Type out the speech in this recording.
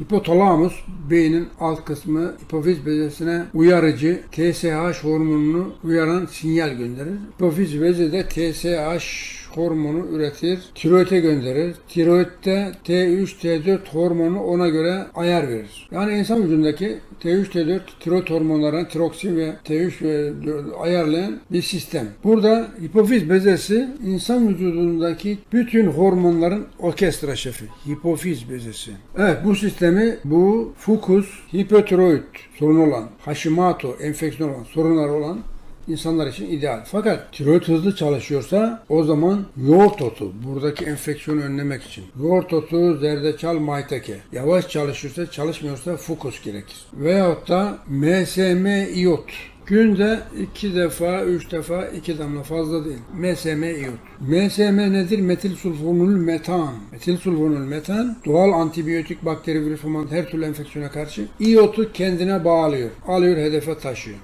Hipotalamus beynin alt kısmı hipofiz bezesine uyarıcı TSH hormonunu uyaran sinyal gönderir. Hipofiz bezi de TSH hormonu üretir, tiroide gönderir. Tiroidde T3, T4 hormonu ona göre ayar verir. Yani insan vücudundaki T3, T4 tiroid hormonlarını tiroksin ve T3 ve ayarlayan bir sistem. Burada hipofiz bezesi insan vücudundaki bütün hormonların orkestra şefi. Hipofiz bezesi. Evet bu sistemi bu fukus, hipotiroid sorunu olan, Hashimoto enfeksiyon olan, sorunlar olan insanlar için ideal. Fakat tiroid hızlı çalışıyorsa o zaman yoğurt otu buradaki enfeksiyonu önlemek için. Yoğurt otu, zerdeçal, mayteke. Yavaş çalışıyorsa çalışmıyorsa fukus gerekir. Veyahut da MSM iot. Günde iki defa, üç defa, iki damla fazla değil. MSM iot. MSM nedir? Metil sulfonul metan. Metil sulfonul metan doğal antibiyotik bakteri virüs her türlü enfeksiyona karşı iotu kendine bağlıyor. Alıyor hedefe taşıyor.